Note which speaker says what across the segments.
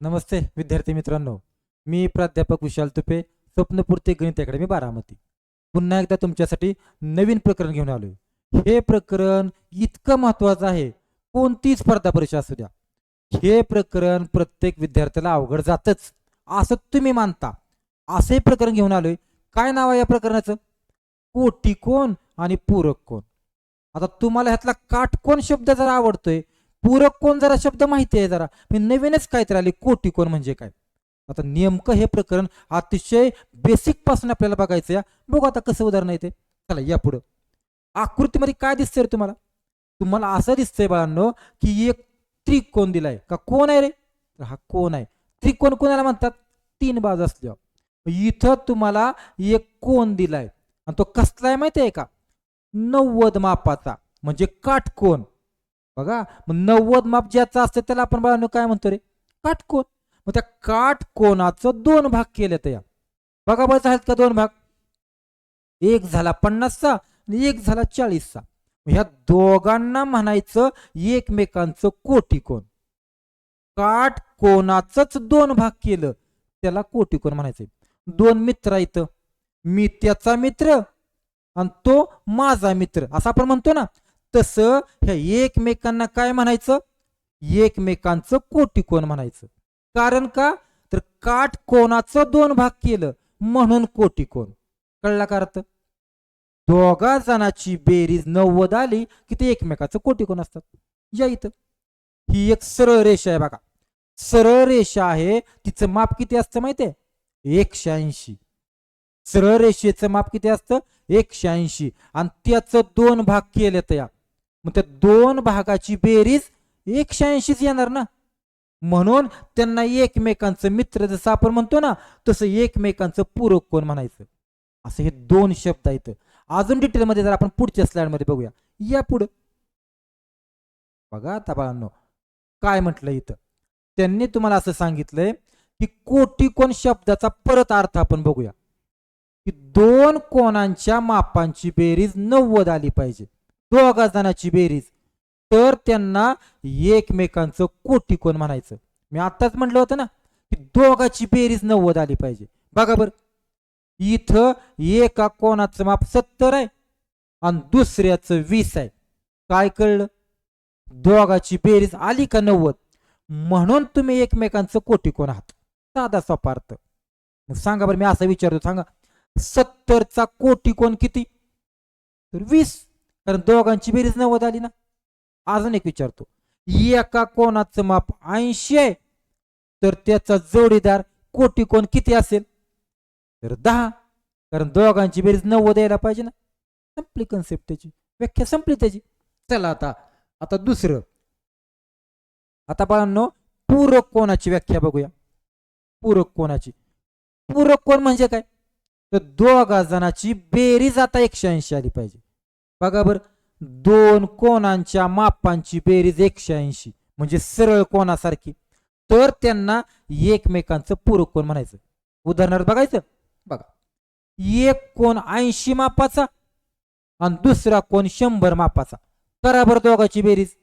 Speaker 1: नमस्ते विद्यार्थी मित्रांनो. मी प्राध्यापक विशाल तुपे स्वप्नपूर्ती गणित अकॅडमी बारामती. पुन्हा एकदा तुमच्यासाठी नवीन प्रकरण घेऊन आलोय. हे प्रकरण इतकं महत्वाचं आहे. कोणती स्पर्धा परीक्षा असू द्या. हे प्रकरण प्रत्येक विद्यार्थ्याला अवघड जातच. असं तुम्ही मानता. असे प्रकरण घेऊन आलोय. काय नाव आहे या प्रकरणाचं? कोटी कोण आणि पूरक कोण आता तुम्हाला ह्यातला काटकोण शब्द जरा आवडतोय. पूरक कोण जरा शब्द माहिती आहे जरा. मी नवीनच काहीतरी आले. कोटी कोण म्हणजे काय? आता नेमकं हे प्रकरण अतिशय बेसिकपासून आपल्याला बघायचं या बघू आता कसं उदाहरण येते चला या पुढं. आकृतीमध्ये काय दिसतंय रे तुम्हाला? तुम्हाला असं दिसतंय बाळांनो की एक त्रिकोण दिलाय. का कोण आहे रे? तर हा कोण आहे. त्रिकोण कोणाला म्हणतात? तीन बाजू असल्यावर. इथं तुम्हाला एक कोण दिलाय. आणि तो कसला आहे माहिती आहे का? नव्वद मापाचा. म्हणजे काटकोण बघा मग नव्वद माप ज्याचा असतं त्याला आपण बाळांनो काय म्हणतो रे? काटकोण मग त्या काटकोणाचं दोन भाग केले या. बघा बघा आहेत का दोन भाग? एक झाला पन्नासचा आणि एक झाला चाळीसचा. ह्या दोघांना म्हणायचं एकमेकांचं कोटी काट कोणाचंच दोन भाग केलं त्याला कोटी म्हणायचंय. म्हणायचं दोन मित्र आहेत. मी त्याचा मित्र आणि तो माझा मित्र. असं आपण म्हणतो ना. तसं ह्या एकमेकांना काय म्हणायचं? एकमेकांचं कोटी कोण म्हणायचं. कारण का? तर काट कोणाचं दोन भाग केलं म्हणून कोटी कोण कळला का अर्थ? दोघा जणाची बेरीज नव्वद आली की ते एकमेकाचं कोटी कोण असतात. या इथं. ही एक सरळ रेषा आहे बघा. सरळ रेषा आहे तिचं माप किती असतं माहितीये एकशे ऐंशी. सरळ रेषेचं माप किती असतं? एकशे ऐंशी. आणि त्याचं दोन भाग केले तया मग त्या दोन भागाची बेरीज एकशे ऐंशीच येणार ना? म्हणून त्यांना एकमेकांचं मित्र जसं आपण म्हणतो ना तसं एकमेकांचं पूरक कोण म्हणायचं? असं हे दोन शब्द आहेत. अजून डिटेलमध्ये जर आपण पुढच्या स्लाइडमध्ये बघूया. या पुढं. बघा आता बाळांनो काय म्हटलं इथं? त्यांनी तुम्हाला असं सांगितलंय की कोटी कोण शब्दाचा परत अर्थ आपण बघूया. की दोन कोणांच्या मापांची बेरीज नव्वद आली पाहिजे. दोघा जणांची बेरीज. तर त्यांना एकमेकांचं कोटी कोण म्हणायचं. मी आत्ताच म्हटलं होतं ना की दोघाची बेरीज नव्वद आली पाहिजे. बघा बर. इथं एका कोणाचं माप सत्तर आहे आणि दुसऱ्याचं वीस आहे. काय कळलं? दोघाची बेरीज आली का नव्वद? म्हणून तुम्ही एकमेकांचं कोटी कोण आहात. साधा सोपा मग सांगा बरं मी असं विचारतो सांगा. सत्तरचा कोटी कोण किती? तर वीस. कारण दोघांची बेरीज नव्वद आली ना. अजून एक विचारतो. एका कोणाचं माप ऐंशी आहे तर त्याचा जोडीदार कोटी कोण किती असेल? तर दहा. कारण दोघांची बेरीज नव्वद यायला पाहिजे ना. संपली कन्सेप्ट त्याची. व्याख्या संपली त्याची. चला आता आता दुसरं. आता बाळांनो पूरक कोणाची व्याख्या बघूया. पूरक कोणाची? पूरक कोण म्हणजे काय? तर दोघा जणाची बेरीज आता एकशे ऐंशी आली पाहिजे. बघा बर दोन कोणांच्या मापांची बेरीज एकशे ऐंशी. म्हणजे सरळ कोणासारखी. तर त्यांना एकमेकांचं पूरक कोण म्हणायचं? उदाहरणार्थ बघायचं? बघा. एक कोण ऐंशी मापाचा आणि दुसरा कोण शंभर मापाचा. करा बरं दोघाची बेरीज.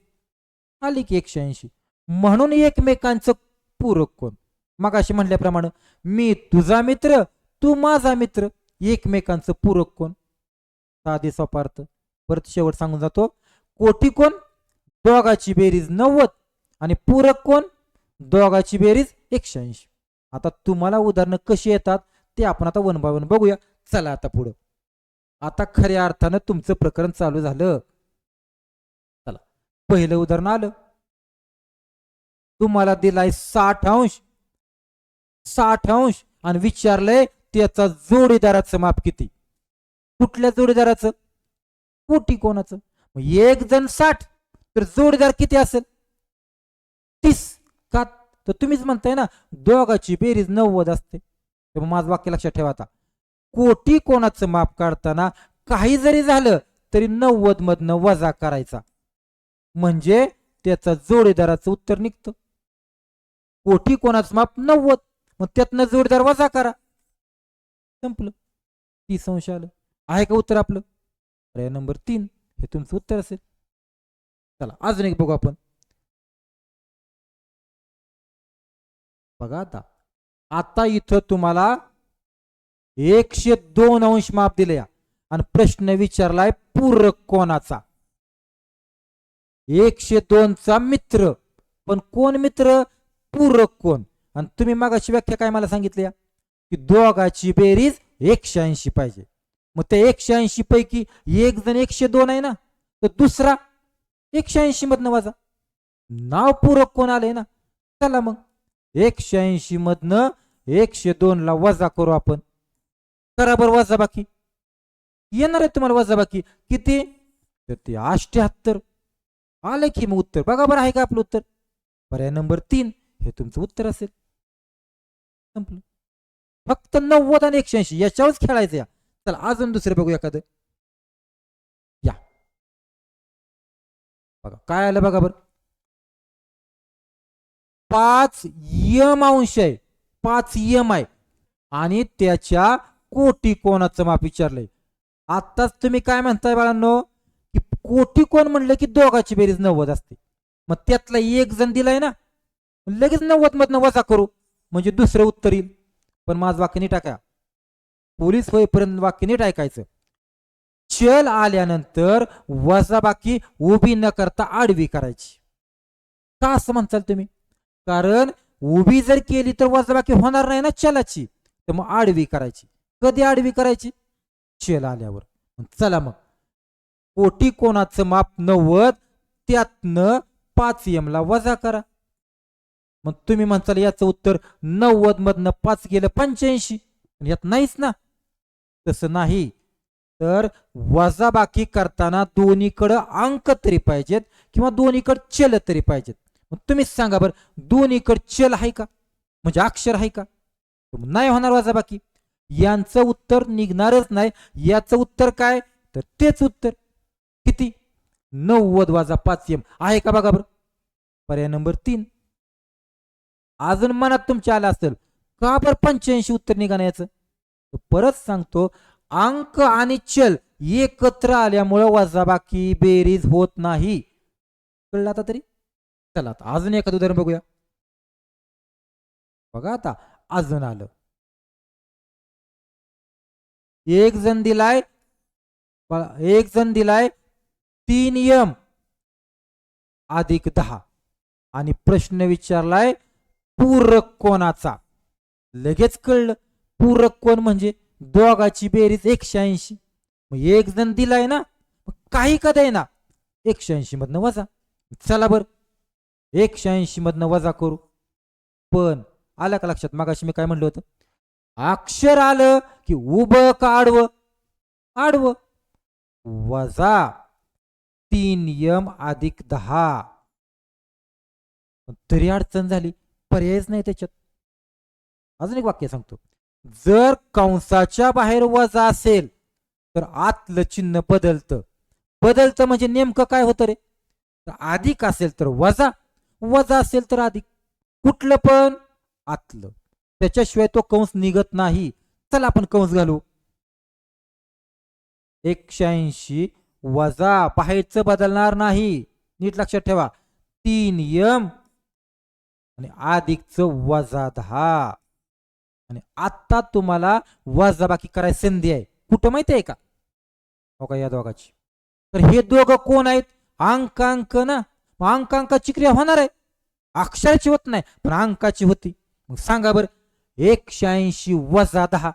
Speaker 1: आली की एकशे ऐंशी. म्हणून एकमेकांचं पूरक कोण? मग अशी म्हटल्याप्रमाणे मी तुझा मित्र तू माझा मित्र एकमेकांचं पूरक कोण? साधे सोपार्थ परत शेवट सांगून जातो. कोटी कोण? दोघाची बेरीज नव्वद आणि पूरक कोण? दोघाची बेरीज एकशे ऐंशी. आता तुम्हाला उदाहरणं कशी येतात ते आपण आता वन बाय वन बघूया. चला आता पुढं. आता खऱ्या अर्थानं तुमचं प्रकरण चालू झालं. चला. पहिलं उदाहरण आलं. तुम्हाला दिलाय साठ अंश. साठ अंश आणि विचारलंय त्याचा जोडीदाराचं माप किती? कुठल्या जोडीदाराचं? कोटी कोणाचं? मग एक जण साठ तर जोडीदार किती असेल? तीस. का? तर तुम्हीच म्हणताय ना दोघाची बेरीज नव्वद असते. तर मग माझं वाक्य लक्षात ठेवा आता. कोटी कोणाचं माप काढताना काही जरी झालं तरी नव्वद मधनं वजा करायचा. म्हणजे त्याचा जोडीदाराचं उत्तर निघतं. कोटी कोणाचं माप नव्वद. मग त्यातनं जोडीदार वजा करा. संपलं. तीस अंश आलं. आहे का उत्तर आपलं? पर्याय नंबर तीन हे तुमचं उत्तर असेल. चला अजून एक बघू आपण. बघा आता. आता इथं तुम्हाला एकशे दोन अंश माप दिले आणि प्रश्न विचारलाय पूरक कोणाचा? एकशे दोनचा मित्र. पण कोण मित्र? पूरक कोण? आणि तुम्ही मागाची व्याख्या काय मला सांगितली की दोघाची बेरीज एकशे ऐंशी पाहिजे. मग त्या एकशे ऐंशी पैकी एक जण एकशे दोन आहे ना तर दुसरा एकशे ऐंशी मधनं वाजा. नाव पूरक कोण आलंय ना चला मग. एकशे ऐंशी मधनं एकशे दोन ला वजा करू आपण. करा बरं वजा बाकी. येणार आहे तुम्हाला वजा बाकी. किती? तर ते अष्ट्याहत्तर. आलं की मग उत्तर. बघा बरं आहे का आपलं उत्तर? पर्याय नंबर तीन. हे तुमचं उत्तर असेल. संपलं. फक्त नव्वद आणि एकशे ऐंशी. याच्यावरच खेळायचं या. चला अजून दुसरं बघू एखादं या. बघा काय आलं बघा बरं. पाच यम अंश आहे. पाच यम आहे. आणि त्याच्या कोटी कोणाचं माप विचारलंय? आत्ताच तुम्ही काय म्हणताय बाळांनो? की कोटी कोण म्हणलं की दोघाची बेरीज नव्वद असते. मग त्यातला एक जण दिलाय ना लगेच नव्वद मधनं वजा करू. म्हणजे दुसरं उत्तर येईल. पण माझं वाक्य नीट पोलीस होईपर्यंत वाक्य नीट ऐकायचं. चल आल्यानंतर वजाबाकी उभी न करता आडवी करायची. का असं म्हणताल तुम्ही? कारण उभी जर केली तर वजाबाकी होणार नाही ना चलाची. तर मग आडवी करायची. कधी आडवी करायची? चल आल्यावर. चला मग. कोटी कोणाचं माप नव्वद त्यातनं पाच एम ला वजा करा. मग तुम्ही म्हणताल याचं उत्तर नव्वद मधनं पाच गेलं पंच्याऐंशी. यात नाहीच ना. तसं नाही. तर वजाबाकी करताना दोन्हीकडं अंक तरी पाहिजेत किंवा दोन्हीकडं चल तरी पाहिजेत. मग तुम्हीच सांगा बरं दोन्हीकडं चल आहे का? म्हणजे अक्षर आहे का? नाही होणार वजाबाकी. यांचं उत्तर निघणारच नाही. याचं उत्तर काय? तर तेच उत्तर. किती? नव्वद वाजा पाच एम. आहे का बघा बरं? पर्याय नंबर तीन. अजून मनात तुमच्या आलं असेल का बरं पंच्याऐंशी उत्तर निघाण्याचं? परत सांगतो अंक आणि चल एकत्र आल्यामुळं वजाबाकी बेरीज होत नाही. कळलं आता तरी? चला आता अजून एखादं उदाहरण बघूया. बघा आता अजून आलं. एक जण दिलाय एक जण दिलाय तीन यम अधिक दहा. आणि प्रश्न विचारलाय पूरक कोणाचा? लगेच कळलं. पूरक कोण म्हणजे दोघाची बेरीज एकशे ऐंशी. मग एक जण दिलाय ना काही कदा आहे ना एकशे ऐंशी मधनं वजा. चला बर. एकशे ऐंशी मधनं वजा करू. पण आलं का लक्षात? मागाशी मी काय म्हणलं होतं? अक्षर आलं की उभं का आडवं? आडवं. वजा तीन यम अधिक दहा. तरी अडचण झाली. पर्यायच नाही त्याच्यात. अजून एक वाक्य सांगतो. जर कंसाच्या बाहेर वजा असेल तर आतलं चिन्ह बदलतं. बदलतं म्हणजे नेमकं काय होतं रे? तर अधिक असेल तर वजा वजा असेल तर अधिक. कुठलं पण? आतलं. त्याच्याशिवाय तो कंस निघत नाही. चला आपण कंस घालू. एकशे ऐंशी वजा बाहेरचं बदलणार नाही. नीट लक्षात ठेवा. तीन यम आणि अधिकचं वजा दहा. आणि आता तुम्हाला वजाबाकी करायची संधी आहे. कुठं माहिती आहे का? हो का या दोघाची. तर हे दोघं कोण आहेत? अंकांक ना? मग अंकांकाची क्रिया होणार आहे. अक्षराची होत नाही पण अंकाची होती. मग सांगा बरं एकशे ऐंशी वजा दहा.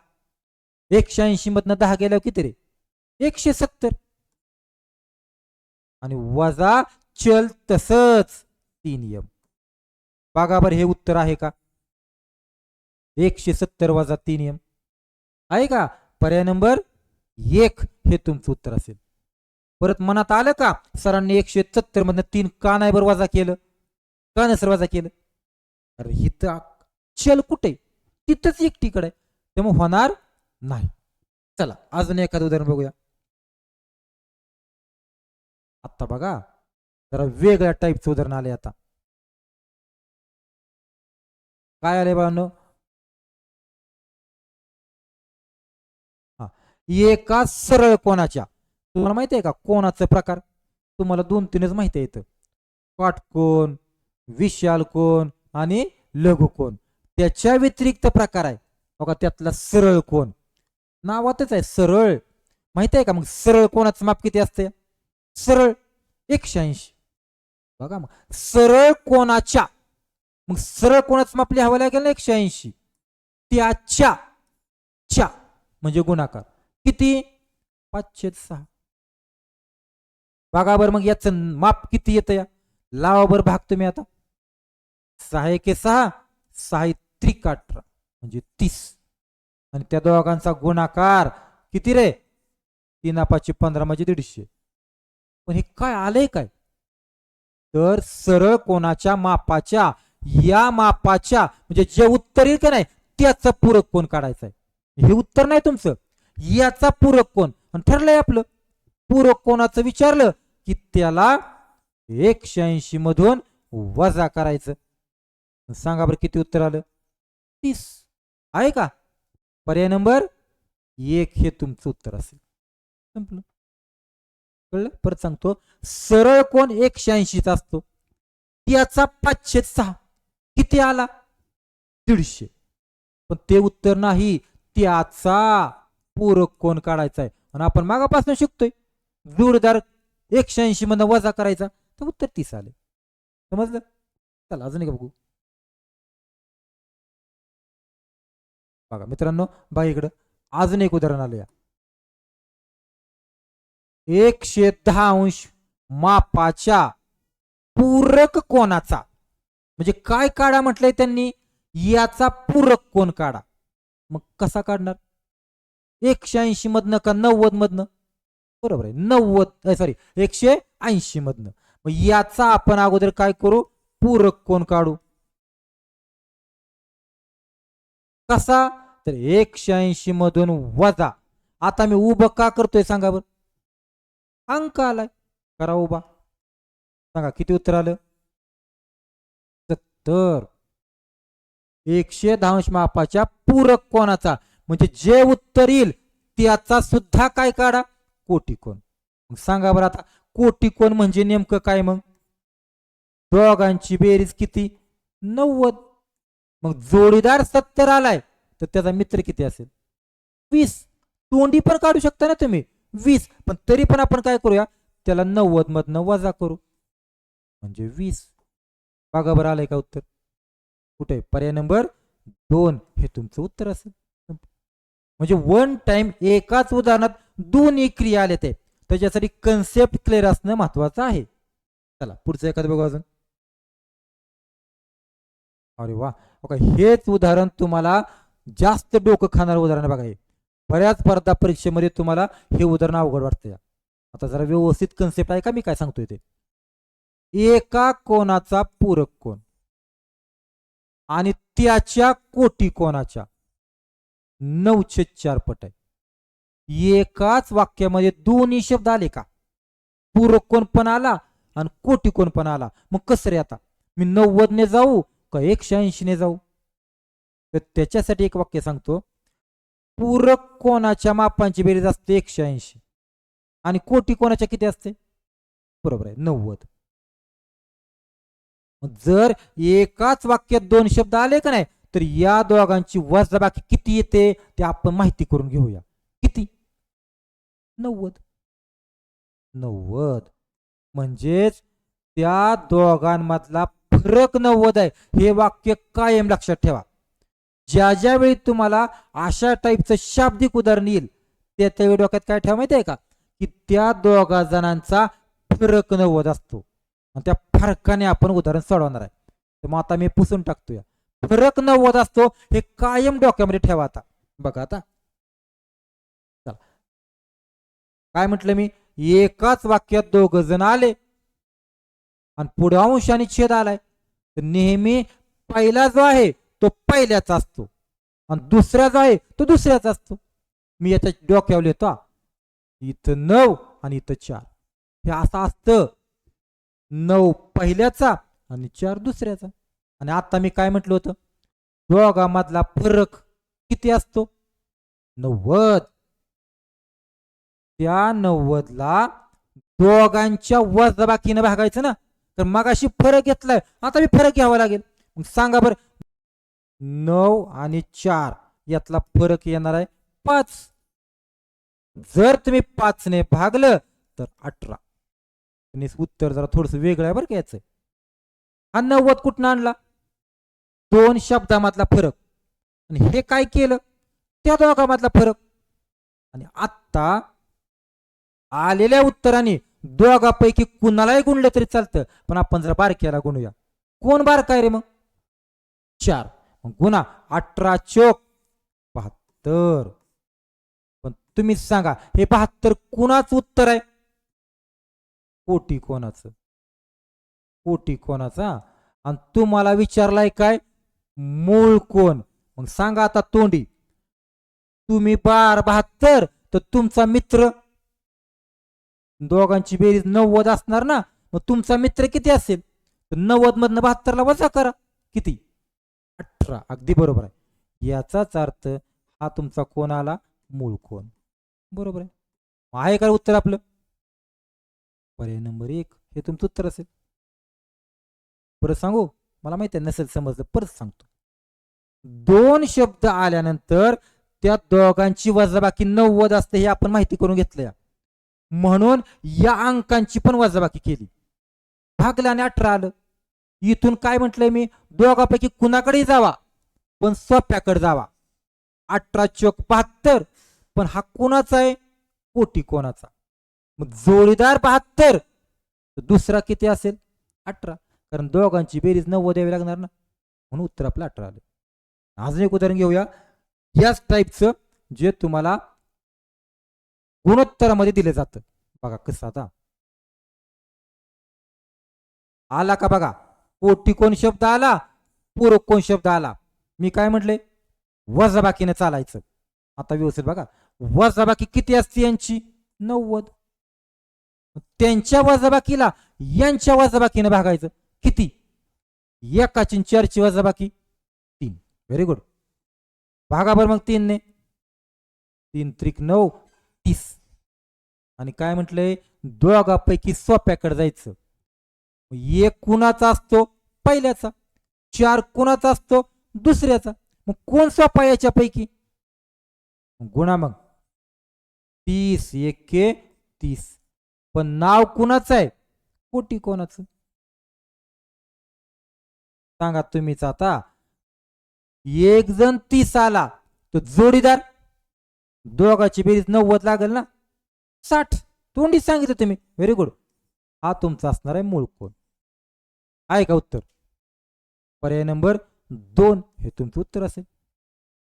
Speaker 1: एकशे ऐंशी मधनं दहा गेल्यावर किती रे? एकशे सत्तर. आणि वजा चल तसच तीन यम. बघा बरं हे उत्तर आहे का? एकशे सत्तर वजा तीन एम आहे का? पर्याय नंबर एक हे तुमचं उत्तर असेल. परत मनात आलं का? सरांनी एकशे सत्तर मधनं तीन का नाही बरं वजा केलं? का नाही सर वजा केलं? अरे हिथं चल कुठे? तिथंच एकटीकडे आहे. त्यामुळे होणार नाही. चला अजून एखादं उदाहरण बघूया. आता बघा. जरा वेगळ्या टाईपचं उदाहरण आले आता. काय आले बाळांनो? एका सरळ कोणाच्या? तुम्हाला माहिती आहे का कोणाचा प्रकार? तुम्हाला दोन तीनच माहिती येतं इथं काटकोण विशाल कोण आणि लघु कोण. त्याच्या व्यतिरिक्त प्रकार आहे. बघा त्यातला सरळ कोण. नावातच आहे सरळ. माहिती आहे का मग सरळ कोणाचं माप किती असते? सरळ एकशे ऐंशी. बघा मग सरळ कोणाच्या? मग सरळ कोणाचं माप लिहावं लागेल ना एकशे ऐंशी? त्याच्या च्या म्हणजे गुणाकार. किती? पाचशे सहा. बघा मग याचं माप किती येतं या? लावा भाग तुम्ही आता. सहा एके सहा सहा त्रिक अठरा म्हणजे तीस. आणि त्या दोघांचा गुणाकार किती रे? तीन पाचशे पंधरा म्हणजे दीडशे. पण हे काय आलंय काय? तर सरळ कोणाच्या मापाच्या या मापाच्या म्हणजे जे उत्तर येईल का नाही त्याचं पूरक कोण काढायचं आहे हे उत्तर नाही तुमचं. याचा पूरक कोण? आणि ठरलंय आपलं. पूरक कोणाचं विचारलं की त्याला एकशे ऐंशी मधून वजा करायचं. सांगा बरं किती उत्तर आलं? तीस. आहे का? पर्याय नंबर एक हे तुमचं उत्तर असेल. संपलं. कळलं? परत सांगतो. सरळ कोण एकशे ऐंशीचा असतो? त्याचा पाचशे सहा. किती आला? दीडशे. पण ते उत्तर नाही. त्याचा पूरक कोण काढायचा आहे आणि आपण मागापासून शिकतोय. जोरदार एकशे ऐंशी मधनं वजा करायचा. तर उत्तर तीस आले. समजलं? चला अजून एक बघू. बघा मित्रांनो बघा इकडं. अजून एक उदाहरण आलं या. एकशे दहा अंश मापाच्या पूरक कोणाचा? म्हणजे काय काढा म्हटलंय त्यांनी? याचा पूरक कोण काढा? मग कसा काढणार? एकशे ऐंशी मधनं का नव्वद मधनं? बरोबर आहे नव्वद सॉरी एकशे ऐंशी मधनं. मग याचा आपण अगोदर काय करू? पूरक कोण काढू? कसा? तर एकशे ऐंशी मधून वजा. आता मी उभं का करतोय सांगा बर. अंक आलाय. करा उभा. सांगा किती उत्तर आलं? सत्तर. एकशे दहांश मापाच्या पूरक कोणाचा? म्हणजे जे उत्तर येईल त्याचा सुद्धा काय काढा? कोटी कोण मग सांगा बरं आता कोटी कोण म्हणजे नेमकं काय मग? दोघांची बेरीज किती? नव्वद. मग जोडीदार सत्तर आलाय तर त्याचा मित्र किती असेल? वीस. तोंडी पण काढू शकता ना तुम्ही? वीस. पण तरी पण आपण काय करूया? त्याला नव्वद मधनं वजा करू. म्हणजे वीस. बघा बरं आलंय का उत्तर? कुठे? पर्याय नंबर दोन. हे तुमचं उत्तर असेल. म्हणजे वन टाइम एकाच उदाहरणात दोन्ही क्रिया आल्या ते त्याच्यासाठी कन्सेप्ट क्लिअर असणं महत्वाचं आहे. चला पुढचं एखादं बघू अजून. अरे वा. बघा हेच उदाहरण तुम्हाला जास्त डोकं खाणार उदाहरण बघा हे. बऱ्याच स्पर्धा परीक्षेमध्ये तुम्हाला हे उदाहरण अवघड वाटतं आता जरा व्यवस्थित कन्सेप्ट आहे का? मी काय सांगतोय ते. एका कोणाचा पूरक कोण? आणि त्याच्या कोटी कोणाच्या? नऊशे चार पट आहे. एकाच वाक्यामध्ये दोन्ही शब्द आले का? पूरक कोण पण आला आणि कोटी कोण पण आला. मग कसं रे आता? मी नव्वदने जाऊ का एकशे ऐंशीने जाऊ? तर त्याच्यासाठी एक वाक्य सांगतो. पूरक कोणाच्या मापांची बेरीज असते एकशे ऐंशी? आणि कोटी कोणाच्या किती असते? बरोबर आहे नव्वद. जर एकाच वाक्यात दोन शब्द आले का नाही तर या दोघांची वजाबाकी किती येते ते आपण माहिती करून घेऊया. किती? नव्वद. नव्वद. म्हणजेच त्या दोघांमधला फरक नव्वद आहे. हे वाक्य कायम लक्षात ठेवा. ज्या ज्या वेळी तुम्हाला अशा टाईपचं शाब्दिक उदाहरण येईल त्या त्यावेळी डोक्यात काय ठेवा माहिती आहे का? की त्या दोघा जणांचा फरक नव्वद असतो. आणि त्या फरकाने आपण उदाहरण सोडवणार आहे. तर मग आता मी पुसून टाकतोय. फरक नव्वद असतो हे कायम डोक्यामध्ये ठेवा आता. बघा आता. चला. काय म्हटलं मी? एकाच वाक्यात दोघ जण आले. आणि पुढे अंश आणि छेद आलाय. तर नेहमी पहिला जो आहे तो पहिल्याचा असतो. आणि दुसरा जो आहे तो दुसऱ्याचा असतो. मी याच्या डोक्यावर येतो इथं नऊ आणि इथं चार. हे असं असतं. नऊ पहिल्याचा आणि चार दुसऱ्याचा. आणि आता मी काय म्हटलं होतं? दोघांमधला फरक किती असतो? नव्वद. त्या नव्वदला दोघांच्या वजबाकीनं भागायचं ना? तर मग अशी फरक घेतलाय. आता मी फरक घ्यावा लागेल. मग सांगा बरं. नऊ आणि चार यातला फरक येणार आहे पाच. जर तुम्ही पाचने भागलं तर अठरा. उत्तर जरा थोडस वेगळं आहे बरं का याचं. हा नव्वद कुठनं आणला? दोन शब्दामधला फरक. आणि हे काय केलं? त्या दोघांमधला फरक. आणि आत्ता आलेल्या उत्तराने दोघापैकी कुणालाही गुणलं तरी चालतं. पण आपण जरा बारक्याला गुणूया. कोण बारका आहे रे मग? चार. मग गुन्हा अठरा चोक. बहात्तर. पण तुम्ही सांगा हे बहात्तर कुणाचं उत्तर आहे? कोटी कोणाचं? कोटी कोणाचा आणि तुम्हाला विचारलाय काय? मूळ कोण? मग सांगा आता तोंडी. तुम्ही बार बहात्तर तर तुमचा मित्र? दोघांची बेरीज नव्वद असणार ना मग तुमचा मित्र किती असेल? तर नव्वद मधनं बहात्तरला वजा करा. किती? अठरा. अगदी बरोबर आहे. याचाच अर्थ हा तुमचा कोण आला? मूळ कोण. बरोबर आहे. आहे का उत्तर आपलं? पर्याय नंबर एक. हे तुमचं उत्तर असेल. परत सांगू? मला माहिती आहे नसेल समजलं परत सांगतो. दोन शब्द आल्यानंतर त्या दोघांची वजाबाकी नव्वद असते हे आपण माहिती करून घेतलंय. म्हणून या अंकांची पण वजाबाकी केली. भागल्याने अठरा आलं. इथून काय म्हटलंय मी? दोघांपैकी कुणाकडेही जावा पण सोप्याकडे जावा. अठरा चोक बहात्तर पण हा कोणाचा आहे? कोटी कोणाचा. मग जोडीदार बहात्तर दुसरा किती असेल? अठरा. कारण दोघांची बेरीज नव्वद द्यावी लागणार ना? म्हणून उत्तर आपलं अठरा आलं. अजून एक उदाहरण घेऊया. याच टाईपचं जे तुम्हाला गुणोत्तरामध्ये दिलं जातं. बघा कसं आता. आला का बघा? कोटी कोण शब्द आला? पूरक कोण शब्द आला? मी काय म्हटले वजाबाकीने चालायचं. आता व्यवस्थित बघा. वजाबाकी किती असते यांची? नव्वद. त्यांच्या वजाबाकीला यांच्या वजाबाकीने भागायचं. किती? एकाची चारची वजा वजाबाकी तीन. व्हेरी गुड भागा बरं मग तीनने. तीन त्रिक नऊ तीस. आणि काय म्हटलंय दोघापैकी सोप्याकडे जायचं. एक कुणाचा असतो? पहिल्याचा. चार कुणाचा असतो? दुसऱ्याचा. मग कोण सोपा याच्यापैकी? गुणा मग. तीस एके तीस. पण नाव कुणाचं आहे? कोटी कोणाचं? सांगा तुम्हीच आता. एक जण तीस आला तो जोडीदार. दोघाची बेरीज नव्वद लागेल ना? साठ. तोंडी सांगितलं तुम्ही. व्हेरी गुड हा तुमचा असणार आहे मूळ कोण? आहे का उत्तर. पर्याय नंबर दोन हे तुमचं उत्तर असेल.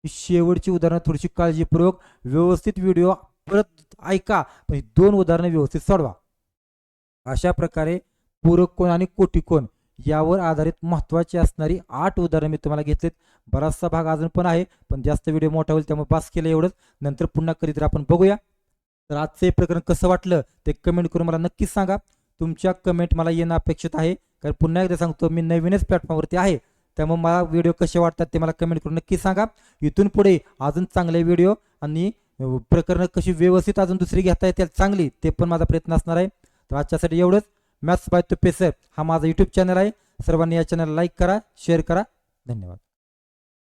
Speaker 1: शेवटची उदाहरणं थोडीशी काळजीपूर्वक व्यवस्थित व्हिडिओ परत ऐका पण दोन उदाहरणं व्यवस्थित सोडवा. अशा प्रकारे पूरक कोण आणि कोटी कोण यावर आधारित महत्त्वाची असणारी आठ उदाहरणं मी तुम्हाला घेतलीत. बराचसा भाग अजून पण आहे पण जास्त व्हिडिओ मोठा होईल त्यामुळे पास केलं एवढंच. नंतर पुन्हा कधीतरी आपण बघूया. तर आजचं हे प्रकरण कसं वाटलं ते कमेंट करून मला नक्कीच सांगा. तुमच्या कमेंट मला येणं अपेक्षित आहे. कारण पुन्हा एकदा सांगतो मी नवीनच प्लॅटफॉर्मवरती आहे. त्यामुळे मला व्हिडिओ कसे वाटतात ते मला कमेंट करून नक्की सांगा. इथून पुढे अजून चांगले व्हिडिओ आणि प्रकरणं कशी व्यवस्थित अजून दुसरी घेता येतील चांगली ते पण माझा प्रयत्न असणार आहे. तर आजच्यासाठी एवढंच. मॅथ्स बाय तुप्पे सर हा माझा यूट्यूब चॅनल आहे. सर्वांनी या चॅनलला लाईक करा शेअर करा. धन्यवाद.